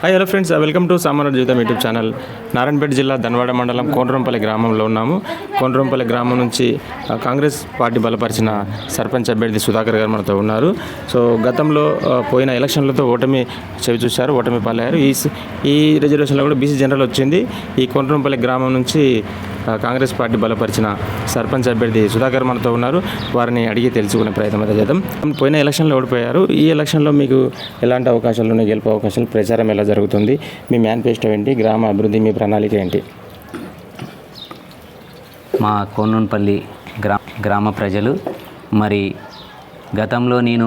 Hi hello friends welcome to Samanya Jeevitham YouTube channel Narayanpet జిల్లా ధన్వాడ మండలం కోనరంపల్లి గ్రామంలో ఉన్నాము. కోనరంపల్లి గ్రామం నుంచి uh, కాంగ్రెస్ పార్టీ బలపరిచిన సర్పంచ్ అభ్యర్థి సుధాకర్ గారు మనతో ఉన్నారు. సో గతంలో uh, పోయిన ఎలక్షన్లతో ఓటమి చెవి చూశారు ఓటమి పాలయ్యారు. ఈ ఈ రిజర్వేషన్లో కూడా బీసీ జనరల్ వచ్చింది. ఈ కోనరంపల్లి గ్రామం నుంచి కాంగ్రెస్ పార్టీ బలపరిచిన సర్పంచ్ అభ్యర్థి సుధాకర్ మనతో ఉన్నారు. వారిని అడిగి తెలుసుకునే ప్రయత్నం అయితే చేద్దాం. పోయిన ఎలక్షన్లో ఓడిపోయారు. ఈ ఎలక్షన్లో మీకు ఎలాంటి అవకాశాలు ఉన్నాయి? గెలుపు అవకాశాలు ప్రచారం ఎలా జరుగుతుంది? మీ మేనిఫెస్టో ఏంటి? గ్రామ అభివృద్ధి మీ ప్రణాళిక ఏంటి? మా కోనూన్పల్లి గ్రా గ్రామ ప్రజలు మరి గతంలో నేను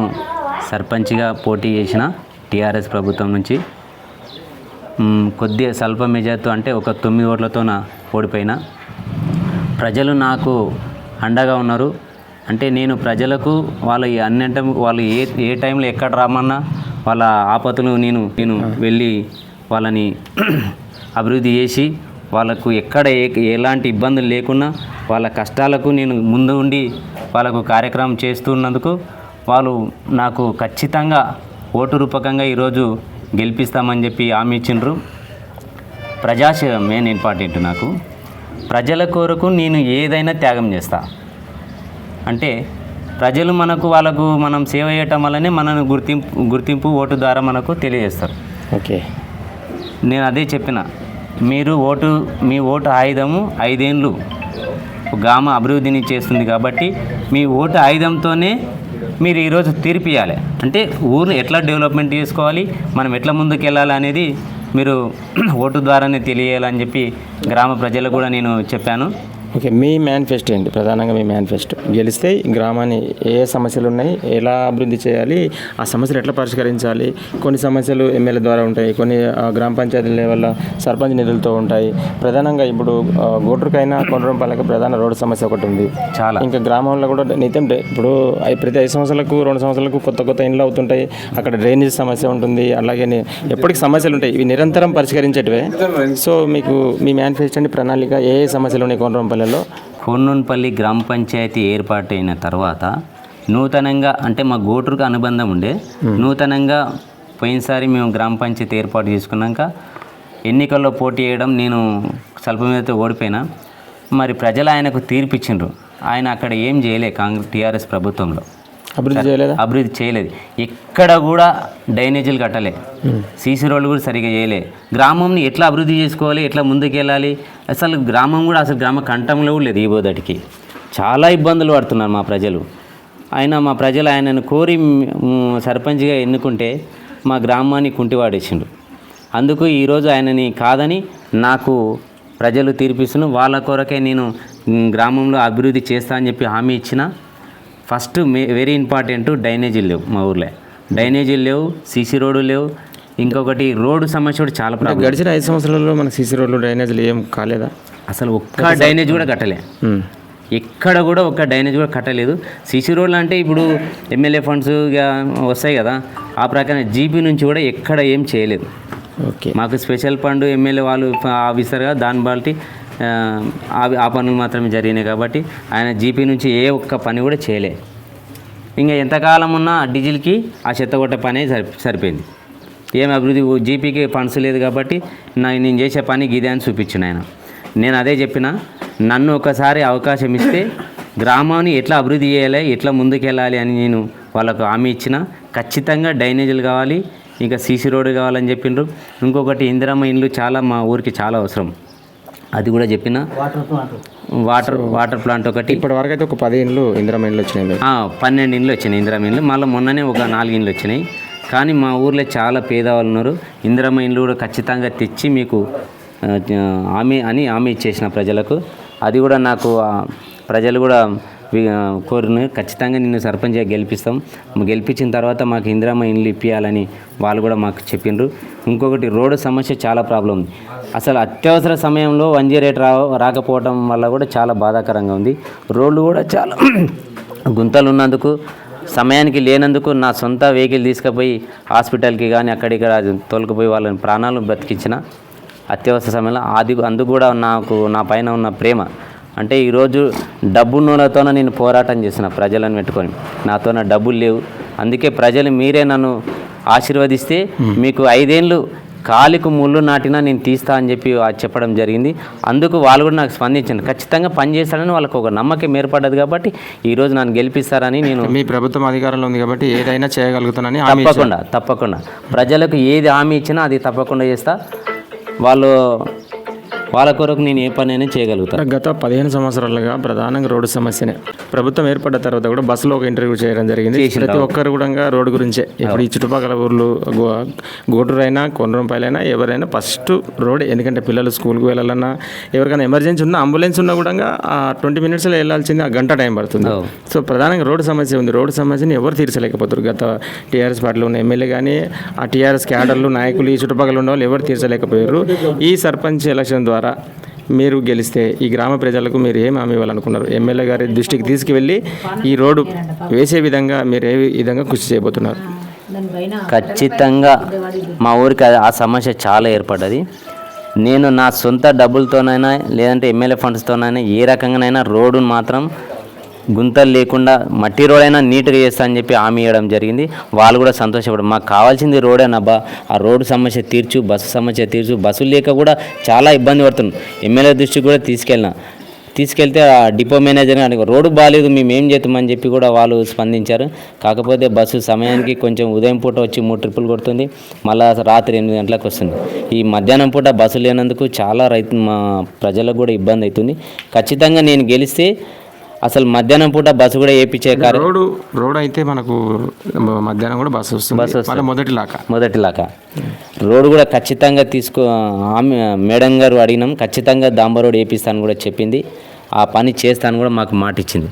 సర్పంచ్గా పోటీ చేసిన టీఆర్ఎస్ ప్రభుత్వం నుంచి కొద్దిగా స్వల్ప మెజార్తో అంటే ఒక తొమ్మిది ఓట్లతోన ఓడిపోయినా ప్రజలు నాకు అండగా ఉన్నారు. అంటే నేను ప్రజలకు వాళ్ళ ఈ అన్నింట వాళ్ళు ఏ ఏ టైంలో ఎక్కడ రామన్నా వాళ్ళ ఆపత్తులు నేను నేను వెళ్ళి వాళ్ళని అభివృద్ధి చేసి వాళ్ళకు ఎక్కడ ఏ ఎలాంటి ఇబ్బందులు లేకున్నా వాళ్ళ కష్టాలకు నేను ముందు ఉండి వాళ్ళకు కార్యక్రమం చేస్తున్నందుకు వాళ్ళు నాకు ఖచ్చితంగా ఓటు రూపకంగా ఈరోజు గెలిపిస్తామని చెప్పి హామీ ఇచ్చిండ్రు. ప్రజాసేవ మెయిన్ ఇంపార్టెంట్ నాకు. ప్రజల కొరకు నేను ఏదైనా త్యాగం చేస్తా. అంటే ప్రజలు మనకు వాళ్ళకు మనం సేవ చేయటం వల్లనే మనను గుర్తింపు గుర్తింపు ఓటు ద్వారా మనకు తెలియజేస్తారు. ఓకే. నేను అదే చెప్పిన మీరు ఓటు మీ ఓటు ఆయుధము ఐదేండ్లు గ్రామ అభివృద్ధిని చేస్తుంది కాబట్టి మీ ఓటు ఆయుధంతోనే మీరు ఈరోజు తీర్పియాలి అంటే ఊరు ఎట్లా డెవలప్మెంట్ చేసుకోవాలి మనం ఎట్లా ముందుకు వెళ్ళాలి అనేది మీరు ఓటు ద్వారానే తెలియాలని చెప్పి గ్రామ ప్రజలకు కూడా నేను చెప్పాను. ఓకే మీ మేనిఫెస్టో ఏంటి? ప్రధానంగా మీ మేనిఫెస్టో గెలిస్తే గ్రామాన్ని ఏ ఏ సమస్యలు ఉన్నాయి ఎలా అభివృద్ధి చేయాలి ఆ సమస్యలు ఎట్లా పరిష్కరించాలి కొన్ని సమస్యలు ఎమ్మెల్యే ద్వారా ఉంటాయి కొన్ని గ్రామ పంచాయతీ లెవెల్లో సర్పంచ్ నిధులతో ఉంటాయి. ప్రధానంగా ఇప్పుడు గోటూరుకైనా కొండరంపల్లికి ప్రధాన రోడ్డు సమస్య ఒకటి ఉంది. చాలా. ఇంకా గ్రామంలో కూడా నిత్యం ఇప్పుడు ప్రతి ఐదు సంవత్సరాలకు రెండు సంవత్సరాలకు కొత్త కొత్త ఇండ్లు అవుతుంటాయి అక్కడ డ్రైనేజ్ సమస్య ఉంటుంది అలాగే ఎప్పటికీ సమస్యలు ఉంటాయి ఇవి నిరంతరం పరిష్కరించేటివే. సో మీకు మీ మేనిఫెస్టోని ప్రణాళిక ఏ ఏ సమస్యలు ఉన్నాయి కొండరంపల్లిలో కొన్నూన్పల్లి గ్రామ పంచాయతీ ఏర్పాటైన తర్వాత నూతనంగా అంటే మా గోటూరుకు అనుబంధం ఉండే నూతనంగా పోయినసారి మేము గ్రామ పంచాయతీ ఏర్పాటు చేసుకున్నాక ఎన్నికల్లో పోటీ చేయడం నేను స్వల్పమేతో ఓడిపోయినా. మరి ప్రజలు ఆయనకు తీర్పిచ్చిండ్రు. ఆయన అక్కడ ఏం చేయలే కాంగ్రెస్ టీఆర్ఎస్ ప్రభుత్వంలో. అభివృద్ధి చేయలేదా? అభివృద్ధి చేయలేదు. ఎక్కడ కూడా డ్రైనేజీలు కట్టలే. సీసీ రోడ్లు కూడా సరిగా చేయలే. గ్రామంని ఎట్లా అభివృద్ధి చేసుకోవాలి ఎట్లా ముందుకు వెళ్ళాలి అసలు గ్రామం కూడా అసలు గ్రామ కంఠంలో కూడా లేదు ఈ బోదటికి చాలా ఇబ్బందులు పడుతున్నారు మా ప్రజలు. ఆయన మా ప్రజలు ఆయనను కోరి సర్పంచ్గా ఎన్నుకుంటే మా గ్రామాన్ని కుంటివాడేసిండు. అందుకు ఈరోజు ఆయనని కాదని నాకు ప్రజలు తీర్పిస్తున్న వాళ్ళ కొరకే నేను గ్రామంలో అభివృద్ధి చేస్తా అని చెప్పి హామీ ఇచ్చిన ఫస్ట్ మే వెరీ ఇంపార్టెంట్ డ్రైనేజీలు లేవు మా ఊర్లో. డ్రైనేజీలు లేవు సీసీ రోడ్డు లేవు. ఇంకొకటి రోడ్డు సమస్య కూడా చాలా ప్రాబ్లం గడిచిన ఐదు సంవత్సరాలలో మన సీసీ రోడ్లు డ్రైనేజీలు ఏం కాలేదా? అసలు ఒక్క డ్రైనేజ్ కూడా కట్టలే. ఎక్కడ కూడా ఒక్క డ్రైనేజ్ కూడా కట్టలేదు. సీసీ రోడ్లు అంటే ఇప్పుడు ఎమ్మెల్యే ఫండ్స్ వస్తాయి కదా. ఆ ప్రకారం జీపీ నుంచి కూడా ఎక్కడ ఏం చేయలేదు. ఓకే. మాకు స్పెషల్ ఫండ్ ఎమ్మెల్యే వాళ్ళు ఆఫీసర్ కదా దాన్ని బట్టి ఆ, అవి ఆ పనులు మాత్రమే జరిగినాయి కాబట్టి ఆయన జీపీ నుంచి ఏ ఒక్క పని కూడా చేయలే. ఇంకా ఎంతకాలం ఉన్నా ఆ డీజిల్కి ఆ చెత్త కొట్టే పనే సరి సరిపోయింది. ఏం అభివృద్ధి? జీపీకి ఫండ్స్ లేదు కాబట్టి నా నేను చేసే పని గిదే అని చూపించిన ఆయన. నేను అదే చెప్పిన నన్ను ఒకసారి అవకాశం ఇస్తే గ్రామాన్ని ఎట్లా అభివృద్ధి చేయాలి ఎట్లా ముందుకెళ్ళాలి అని నేను వాళ్ళకు హామీ ఇచ్చిన ఖచ్చితంగా డ్రైనేజీలు కావాలి ఇంకా సీసీ రోడ్డు కావాలని చెప్పిండ్రు. ఇంకొకటి ఇందిరమ్మ ఇండ్లు చాలా మా ఊరికి చాలా అవసరం. అది కూడా చెప్పిన వాటర్ వాటర్ ప్లాంట్ ఒకటి. ఇప్పటి వరకు అయితే ఒక పది ఇండ్లు ఇందిరా ఇండ్లు వచ్చినాయి పన్నెండు ఇండ్లు వచ్చినాయి ఇందిరమ్మ ఇండ్లు. మళ్ళీ మొన్ననే ఒక నాలుగు ఇండ్లు వచ్చినాయి. కానీ మా ఊర్లో చాలా పేదవాళ్ళు ఉన్నారు. ఇందిరమ్మ ఇండ్లు కూడా ఖచ్చితంగా తెచ్చి మీకు హామీ అని హామీ ఇచ్చేసిన ప్రజలకు. అది కూడా నాకు ప్రజలు కూడా కోరును ఖచ్చితంగా నిన్ను సర్పంచ్గా గెలిపిస్తాం. గెలిపించిన తర్వాత మాకు ఇందిరామ్మ ఇండ్లు ఇప్పించాలని వాళ్ళు కూడా మాకు చెప్పిండ్రు ఇంకొకటి రోడ్డు సమస్య చాలా ప్రాబ్లం ఉంది. అసలు అత్యవసర సమయంలో వన్ జీ రేట్ రా రాకపోవడం వల్ల కూడా చాలా బాధాకరంగా ఉంది. రోడ్లు కూడా చాలా గుంతలు ఉన్నందుకు సమయానికి లేనందుకు నా సొంత వెహికల్ తీసుకుపోయి హాస్పిటల్కి కానీ అక్కడిక్కడ తోలుకుపోయి వాళ్ళని ప్రాణాలు బ్రతికించిన అత్యవసర సమయంలో అది అందుకు కూడా నాకు నా పైన ఉన్న ప్రేమ. అంటే ఈరోజు డబ్బు నూనెతోన నేను పోరాటం చేసిన ప్రజలను పెట్టుకొని. నాతో డబ్బులు లేవు. అందుకే ప్రజలు మీరే నన్ను ఆశీర్వదిస్తే మీకు ఐదేళ్ళు కాలికు ముళ్ళు నాటినా నేను తీస్తా అని చెప్పి చెప్పడం జరిగింది. అందుకు వాళ్ళు కూడా నాకు స్పందించారు ఖచ్చితంగా పని చేస్తారని వాళ్ళకు ఒక నమ్మకం ఏర్పడ్డది కాబట్టి ఈరోజు నన్ను గెలిపిస్తారని నేను మీ ప్రభుత్వం అధికారంలో ఉంది కాబట్టి ఏదైనా చేయగలుగుతానని. తప్పకుండా తప్పకుండా. ప్రజలకు ఏది హామీ ఇచ్చినా అది తప్పకుండా చేస్తా. వాళ్ళు వాళ్ళ కొరకు నేను ఏ పని అయినా చేయగలుగుతాను గత పదిహేను సంవత్సరాలుగా ప్రధానంగా రోడ్డు సమస్యనే. ప్రభుత్వం ఏర్పడ్డ తర్వాత కూడా బస్సులో ఒక ఇంటర్వ్యూ చేయడం జరిగింది. ప్రతి ఒక్కరు కూడా రోడ్డు గురించే. ఇప్పుడు ఈ చుట్టుపక్కల ఊర్లు గోటూరైనా కొండ్రంపల్లి ఎవరైనా ఫస్ట్ రోడ్ ఎందుకంటే పిల్లలు స్కూల్కి వెళ్ళాలన్నా ఎవరికైనా ఎమర్జెన్సీ ఉన్నా అంబులెన్స్ ఉన్నా కూడా ఆ ట్వంటీ మినిట్స్లో వెళ్ళాల్సింది ఆ గంట టైం పడుతుంది. సో ప్రధానంగా రోడ్డు సమస్య ఉంది. రోడ్డు సమస్యని ఎవరు తీర్చలేకపోతారు గత టీఆర్ఎస్ పార్టీలో ఉన్న ఎమ్మెల్యే కానీ ఆ టీఆర్ఎస్ క్యాడర్లు నాయకులు ఈ చుట్టుపక్కల ఉన్న వాళ్ళు ఎవరు తీర్చలేకపోయారు? ఈ సర్పంచ్ ఎలక్షన్ ద్వారా మీరు గెలిస్తే ఈ గ్రామ ప్రజలకు మీరు ఏం హామీ ఇవ్వాలనుకున్నారు? ఎమ్మెల్యే గారి దృష్టికి తీసుకువెళ్ళి ఈ రోడ్డు వేసే విధంగా మీరు ఏ విధంగా కృషి చేయబోతున్నారు? ఖచ్చితంగా మా ఊరికి ఆ సమస్య చాలా ఏర్పడ్డది. నేను నా సొంత డబ్బులతోనైనా లేదంటే ఎమ్మెల్యే ఫండ్స్తోనైనా ఏ రకంగానైనా రోడ్డును మాత్రం గుంతలు లేకుండా మట్టి రోడ్ అయినా నీట్గా చేస్తా అని చెప్పి హామీ ఇవ్వడం జరిగింది. వాళ్ళు కూడా సంతోషపడు మాకు కావాల్సింది రోడ్ అబ్బా. ఆ రోడ్డు సమస్య తీర్చు బస్సు సమస్య తీర్చు బస్సులు లేక కూడా చాలా ఇబ్బంది పడుతున్నాం. ఎమ్మెల్యే దృష్టికి కూడా తీసుకెళ్ళిన. తీసుకెళ్తే ఆ డిపో మేనేజర్ అడిగి రోడ్డు బాగాలేదు మేము ఏం చేద్దామని చెప్పి కూడా వాళ్ళు స్పందించారు. కాకపోతే బస్సు సమయానికి కొంచెం ఉదయం పూట వచ్చి మూడు ట్రిప్పులు కొడుతుంది. మళ్ళా రాత్రి ఎనిమిది గంటలకు వస్తుంది. ఈ మధ్యాహ్నం పూట బస్సు లేనందుకు చాలా రైతు మా ప్రజలకు కూడా ఇబ్బంది అవుతుంది. ఖచ్చితంగా నేను గెలిస్తే అసలు మధ్యాహ్నం పూట బస్సు కూడా వేయించే రోడ్డు రోడ్ అయితే మనకు మధ్యాహ్నం కూడా బస్సు వస్తుంది. బస్సు వస్తుంది. మొదటి లాక. మొదటిలాగా రోడ్డు కూడా ఖచ్చితంగా తీసుకో ఆమె మేడం గారు అడిగినాం ఖచ్చితంగా దాంబా రోడ్ వేపిస్తాను కూడా చెప్పింది. ఆ పని చేస్తాను కూడా మాకు మాట ఇచ్చింది.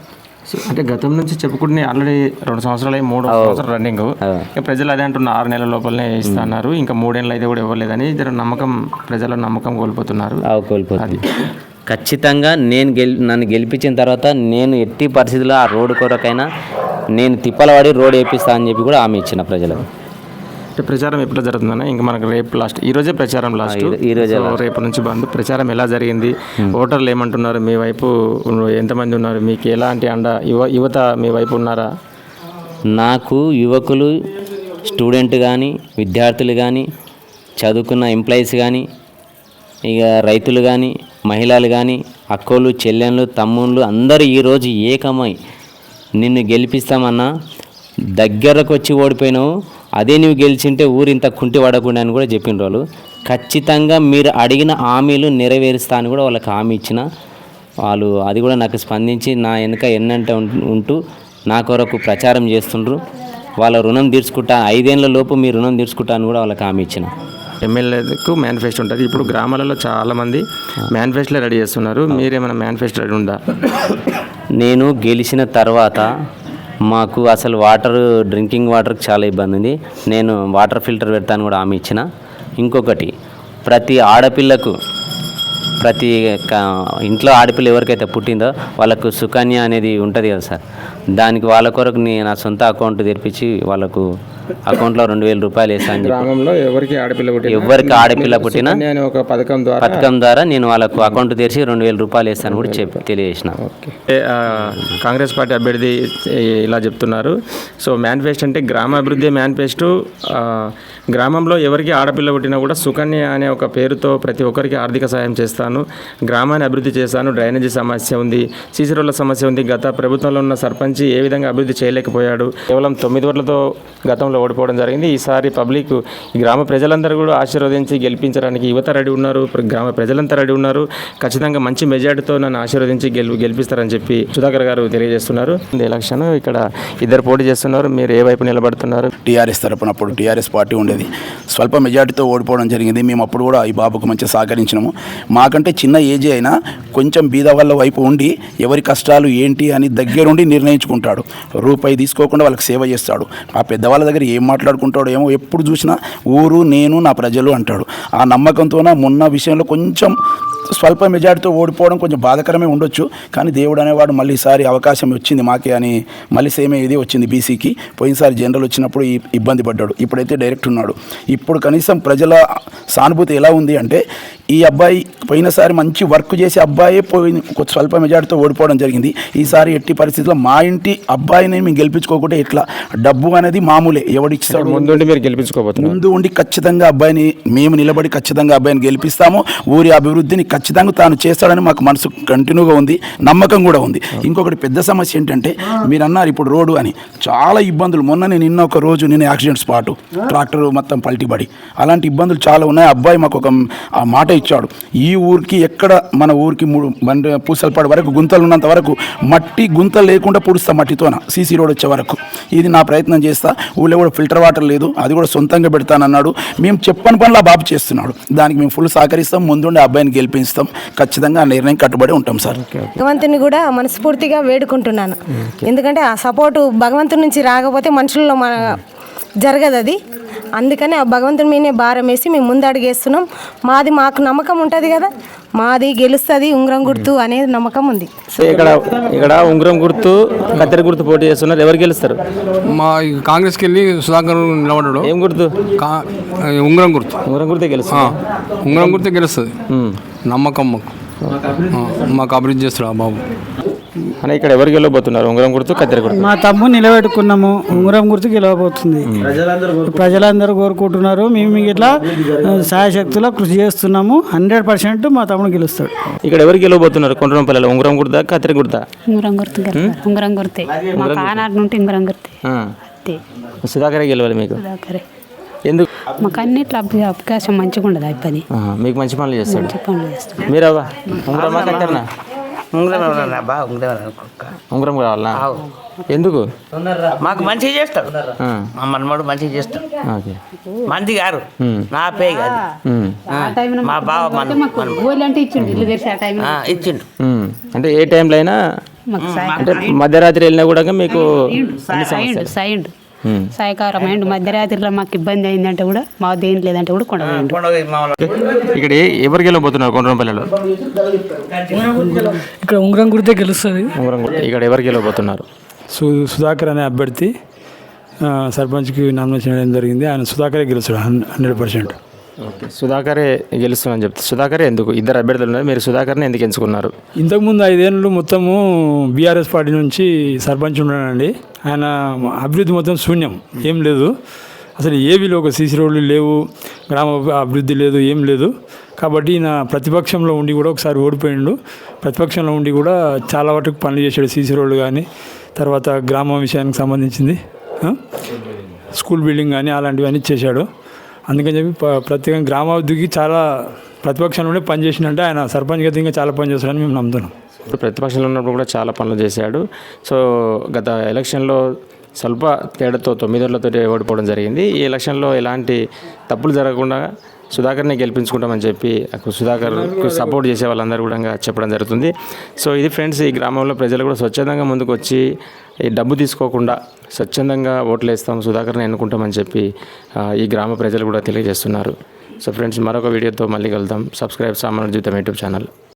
సో అంటే గతం నుంచి చెప్పుకుంటే ఆల్రెడీ రెండు సంవత్సరాలు మూడు సంవత్సరాలు రన్నింగ్. ఇక ప్రజలు అదే అంటున్నారు ఆరు నెలల లోపలనే ఇస్తున్నారు ఇంకా మూడేళ్ళు అయితే కూడా ఇవ్వలేదని. జర నమ్మకం ప్రజల నమ్మకం కోల్పోతున్నారు. కోల్పోతుంది. ఖచ్చితంగా నేను గెలి నన్ను గెలిపించిన తర్వాత నేను ఎట్టి పరిస్థితుల్లో ఆ రోడ్డు కొరకైనా నేను తిప్పలవాడి రోడ్ వేపిస్తా అని చెప్పి కూడా హామీ ఇచ్చిన ప్రజలకు. అంటే ప్రచారం ఎప్పుడు జరుగుతుందన్న? ఇంకా మనకు రేపు లాస్ట్ ఈ రోజే ప్రచారం లాస్ట్. ఈ- రోజే రేపు నుంచి బంద్. ప్రచారం ఎలా జరిగింది? ఓటర్లు ఏమంటున్నారు? మీ వైపు ఎంతమంది ఉన్నారు? మీకు ఎలాంటి అండ యువ యువత మీ వైపు ఉన్నారా? నాకు యువకులు స్టూడెంట్ కానీ విద్యార్థులు కానీ చదువుకున్న ఎంప్లాయీస్ కానీ ఇక రైతులు కానీ మహిళలు కానీ అక్కోళ్ళు చెల్లెళ్ళు తమ్ముళ్ళు అందరూ ఈరోజు ఏకమై నిన్ను గెలిపిస్తామన్నా దగ్గరకు వచ్చి ఓడిపోయినావు అదే నువ్వు గెలిచింటే ఊరు ఇంత కుంటి పడకుండా అని కూడా చెప్పిన వాళ్ళు. ఖచ్చితంగా మీరు అడిగిన హామీలు నెరవేరుస్తా అని కూడా వాళ్ళకి హామీ ఇచ్చిన వాళ్ళు. అది కూడా నాకు స్పందించి నా వెనుక ఎన్నంటే ఉంటూ నా కొరకు ప్రచారం చేస్తుండ్రు. వాళ్ళ రుణం తీర్చుకుంటా ఐదేళ్ళ లోపు మీ రుణం తీర్చుకుంటా అని కూడా వాళ్ళకి హామీ ఇచ్చిన. ఎమ్మెల్యేకు మేనిఫెస్టో ఉంటుంది. ఇప్పుడు గ్రామాలలో చాలా మంది మేనిఫెస్టోలో రెడీ చేస్తున్నారు. మీరేమైనా మేనిఫెస్టో రెడీ ఉందా? నేను గెలిచిన తర్వాత మాకు అసలు వాటర్ డ్రింకింగ్ వాటర్కి చాలా ఇబ్బంది ఉంది. నేను వాటర్ ఫిల్టర్ పెడతాను కూడా హామీ ఇచ్చిన. ఇంకొకటి ప్రతి ఆడపిల్లకు ప్రతి ఇంట్లో ఆడపిల్ల ఎవరికైతే పుట్టిందో వాళ్ళకు సుకన్య అనేది ఉంటుంది కదా సార్. దానికి వాళ్ళ కొరకు నేను నా సొంత అకౌంట్ తెరిపించి వాళ్ళకు అకౌంట్లో రెండు వేల రూపాయలు వేసాను గ్రామంలో ఎవరికి ఆడపిల్ల పుట్టినా? ఎవరికి ఆడపిల్ల పుట్టినా అనే ఒక పథకం ద్వారా పథకం ద్వారా నేను వాళ్ళకు అకౌంట్ తెరిచి రెండు వేల రూపాయలు వేస్తాను కూడా చెప్పి తెలియజేసిన. కాంగ్రెస్ పార్టీ అభ్యర్థి ఇలా చెప్తున్నారు. సో మేనిఫెస్టో అంటే గ్రామ అభివృద్ధి మేనిఫెస్టో గ్రామంలో ఎవరికి ఆడపిల్ల పుట్టినా కూడా సుకన్య అనే ఒక పేరుతో ప్రతి ఒక్కరికి ఆర్థిక సహాయం చేస్తాను. గ్రామాన్ని అభివృద్ధి చేస్తాను. డ్రైనేజీ సమస్య ఉంది. సీసీ రోడ్ల సమస్య ఉంది. గత ప్రభుత్వంలో ఉన్న సర్పంచ్ ఏ విధంగా అభివృద్ధి చేయలేకపోయాడు. కేవలం తొమ్మిది ఓట్లతో గతంలో ఓడిపోవడం జరిగింది. ఈసారి పబ్లిక్ గ్రామ ప్రజలందరూ కూడా ఆశీర్వదించి గెలిపించడానికి యువత రెడీ ఉన్నారు. గ్రామ ప్రజలంతా రెడీ ఉన్నారు. ఖచ్చితంగా మంచి మెజార్టీతో నన్ను ఆశీర్వదించి గెలు గెలిపిస్తారని చెప్పి సుధాకర్ గారు తెలియజేస్తున్నారు. ఎలక్షన్ ఇక్కడ ఇద్దరు పోటీ చేస్తున్నారు. మీరు ఏ వైపు నిలబడుతున్నారు? టీఆర్ఎస్ తరపున అప్పుడు టీఆర్ఎస్ పార్టీ ఉండేది. స్వల్ప మెజార్టీతో ఓడిపోవడం జరిగింది. మేము అప్పుడు కూడా ఈ బాబుకు మంచిగా సహకరించినాము. మాకంటే చిన్న ఏజ్ అయినా కొంచెం బీద వాళ్ళ వైపు ఉండి ఎవరి కష్టాలు ఏంటి అని దగ్గరుండి నిర్ణయించుకుంటాడు. రూపాయి తీసుకోకుండా వాళ్ళకి సేవ చేస్తాడు. ఆ పెద్దవాళ్ళ దగ్గర ఏం మాట్లాడుకుంటాడో ఏమో ఎప్పుడు చూసినా ఊరు నేను నా ప్రజలు అంటాడు. ఆ నమ్మకంతోన మొన్న విషయంలో కొంచెం స్వల్ప మెజార్టీతో ఓడిపోవడం కొంచెం బాధకరమే ఉండొచ్చు. కానీ దేవుడు అనేవాడు మళ్ళీ ఈసారి అవకాశం వచ్చింది మాకే అని మళ్ళీ సేమే ఇది వచ్చింది బీసీకి. పోయినసారి జనరల్ వచ్చినప్పుడు ఈ ఇబ్బంది పడ్డాడు. ఇప్పుడైతే డైరెక్ట్ ఉన్నాడు. ఇప్పుడు కనీసం ప్రజల సానుభూతి ఎలా ఉంది అంటే ఈ అబ్బాయి పోయినసారి మంచి వర్క్ చేసే అబ్బాయే పోయి స్వల్ప మెజార్టీతో ఓడిపోవడం జరిగింది. ఈసారి ఎట్టి పరిస్థితుల్లో మా ఇంటి అబ్బాయిని మేము గెలిపించుకోకుంటే ఎట్లా? డబ్బు అనేది మామూలే. ఎవడిచ్చాడు? ముందుండి మీరు గెలిపించుకోబోతున్నారు. ముందు ఉండి ఖచ్చితంగా అబ్బాయిని మేము నిలబడి ఖచ్చితంగా అబ్బాయిని గెలిపిస్తాము. ఊరి అభివృద్ధిని ఖచ్చితంగా తాను చేస్తాడని మాకు మనసు కంటిన్యూగా ఉంది నమ్మకం కూడా ఉంది. ఇంకొకటి పెద్ద సమస్య ఏంటంటే మీరు అన్నారు ఇప్పుడు రోడ్డు అని. చాలా ఇబ్బందులు. మొన్న నేను నిన్న ఒక రోజు నేను యాక్సిడెంట్ స్పాటు. ట్రాక్టర్ మొత్తం పల్టిబడి. అలాంటి ఇబ్బందులు చాలా ఉన్నాయి. అబ్బాయి మాకు ఒక మాట ఇచ్చాడు. ఈ ఊరికి ఎక్కడ మన ఊరికి మూడు బండి పూసలపాడు వరకు గుంతలు ఉన్నంత వరకు మట్టి గుంత లేకుండా పూడుస్తా మట్టితోన సీసీ రోడ్ వచ్చే వరకు. ఇది నా ప్రయత్నం చేస్తా. ఊళ్ళో కూడా ఫిల్టర్ వాటర్ లేదు. అది కూడా సొంతంగా పెడతానన్నాడు. మేము చెప్పని పనులు బాబు చేస్తున్నాడు. దానికి మేము ఫుల్ సహకరిస్తాం. ముందుండి ఆ అబ్బాయిని గెలిపిస్తాం. ఖచ్చితంగా ఆ నిర్ణయం కట్టుబడి ఉంటాం సార్. భగవంతుని కూడా మనస్ఫూర్తిగా వేడుకుంటున్నాను. ఎందుకంటే ఆ సపోర్టు భగవంతుని నుంచి రాకపోతే మనుషుల్లో మన జరగదు అది. అందుకని ఆ భగవంతుని మీదనే భారం వేసి మేము ముందు అడిగేస్తున్నాం మాది మాకు నమ్మకం ఉంటుంది కదా? మాది గెలుస్తుంది ఉంగరం గుర్తు అనేది నమ్మకం ఉంది. సో ఇక్కడ ఇక్కడ ఉంగరం గుర్తు కత్తెర గుర్తు పోటీ చేస్తున్నారు. ఎవరు గెలుస్తారు? మా ఈ కాంగ్రెస్కి వెళ్ళి సుధాకర్ నిలబడ్డాడు. ఏం గుర్తు? కా ఉంగరం గుర్తు. ఉంగరం గుర్తే ఆ, గెలుస్తారు ఉంగరం గుర్తే గెలుస్తుంది. నమ్మకం మాకు. మాకు అభివృద్ధి చేస్తాడు ఆ బాబు. అని ఇక్కడ ఎవరు గెలవబోతున్నారు? ఉంగరం గుర్తు కత్తెర గుర్తు? మా తమ్ము నిలబెట్టుకున్నాము. ఉంగరం గుర్తు గెలవబోతుంది. ప్రజలందరూ కోరుకుంటున్నారు. మేము ఇట్లా సాయశక్తులా కృషి చేస్తున్నాము. హండ్రెడ్ పర్సెంట్ మా తమ్ముడు గెలుస్తాడు. ఇక్కడ ఎవరు గెలవబోతున్నారు? కొండ్రంపల్లిలో ఉంగరం గుర్తా కత్తెర గుర్తా? ఉంగరం గుర్తు. ఉంగరం గుర్తే. ఆనాటి నుండి ఉంగరం గుర్తే. సుధాకరే గెలవాలి మీకు? ఎందుకు? మాకు అన్నిట్లో అవకాశం మంచిగా ఉండదు ఆహా, మీకు మంచి పనులు చేస్తాడు. మంచి పనులు ఉంగరం ఎవరన్నా బా ఉంగరం కావాలా? ఎందుకు? మాకు మంచిగా చేస్తాడు ఆ, మా మనమడు మంచిగా చేస్తాడు ఓకే. మంది గారు ఉమ్. నా పే కాదు. ఉమ్, ఆ, మా బావ మన మన- గోళ్ళు అంటే ఇచ్చిండు ఇల్లు తెరిచి ఆ టైం ఆ, ఇచ్చిండు. ఉమ్. అంటే ఏ టైంలో అయినా మాకు సాయ అంటే మధ్యరాత్రి వెళ్ళినా కూడా మీకు సాయిండు సాయిండు సాయకారం అయిండు మధ్యరాత్రిలో మాకు ఇబ్బంది అయిందంటే కూడా మా దేని లేదంటే కూడా వాళ్ళ- ఇక్కడ ఎవరు గెలవబోతున్నారు కొండ్రంపల్లిలో? ఇక్కడ ఉంగరం గుర్తే గెలుస్తుంది. ఇక్కడ ఎవరు గెలవబోతున్నారు? సు సుధాకర్ అనే అభ్యర్థి ఆ, సర్పంచ్కి నామినేషన్ వేయడం జరిగింది. ఆయన సుధాకరే గెలుస్తాడు హండ్రెడ్ పర్సెంట్. ఓకే. సుధాకరే గెలుస్తున్నాను చెప్తే. సుధాకరే ఎందుకు? ఇద్దరు అభ్యర్థులు ఉన్నారు. మీరు సుధాకర్ని ఎందుకు ఎంచుకున్నారు? ఇంతకుముందు ఐదేళ్ళు మొత్తము బీఆర్ఎస్ పార్టీ నుంచి సర్పంచ్ ఉన్నాడండి. ఆయన అభివృద్ధి మొత్తం శూన్యం. ఏం లేదు. అసలు ఏవి లేవు ఒక సీసీ రోడ్లు లేవు. గ్రామ అభివృద్ధి లేదు. ఏం లేదు. కాబట్టి నా ప్రతిపక్షంలో ఉండి కూడా ఒకసారి ఓడిపోయిండు. ప్రతిపక్షంలో ఉండి కూడా చాలా వరకు పనులు చేశాడు సీసీ రోడ్లు కానీ తర్వాత గ్రామ విషయానికి సంబంధించింది స్కూల్ బిల్డింగ్ కానీ అలాంటివన్నీ చేశాడు. అందుకని చెప్పి ప- ప్రత్యేకంగా గ్రామాభివృద్ధికి చాలా ప్రతిపక్షంలోనే పనిచేసినట్టే ఆయన సర్పంచ్ గత ఇంకా చాలా పని చేస్తాడని మేము నమ్ముతున్నాం. ఇప్పుడు ప్రతిపక్షంలో ఉన్నప్పుడు కూడా చాలా పనులు చేశాడు. సో గత ఎలక్షన్లో స్వల్ప తేడాతో తొమ్మిదేళ్ళతో ఓడిపోవడం జరిగింది. ఈ ఎలక్షన్లో ఎలాంటి తప్పులు జరగకుండా సుధాకర్ని గెలిపించుకుంటామని చెప్పి సుధాకర్ సపోర్ట్ చేసే వాళ్ళందరూ కూడా చెప్పడం జరుగుతుంది. సో ఇది ఫ్రెండ్స్ ఈ గ్రామంలో ప్రజలు కూడా స్వచ్ఛందంగా ముందుకు వచ్చి ఈ డబ్బు తీసుకోకుండా స్వచ్ఛందంగా ఓట్లు వేస్తాం సుధాకర్ని ఎన్నుకుంటామని చెప్పి ఈ గ్రామ ప్రజలు కూడా తెలియజేస్తున్నారు. సో ఫ్రెండ్స్ మరొక వీడియోతో మళ్ళీ కలుద్దాం. సబ్స్క్రైబ్ సామాన్య జీవితం యూట్యూబ్ ఛానల్.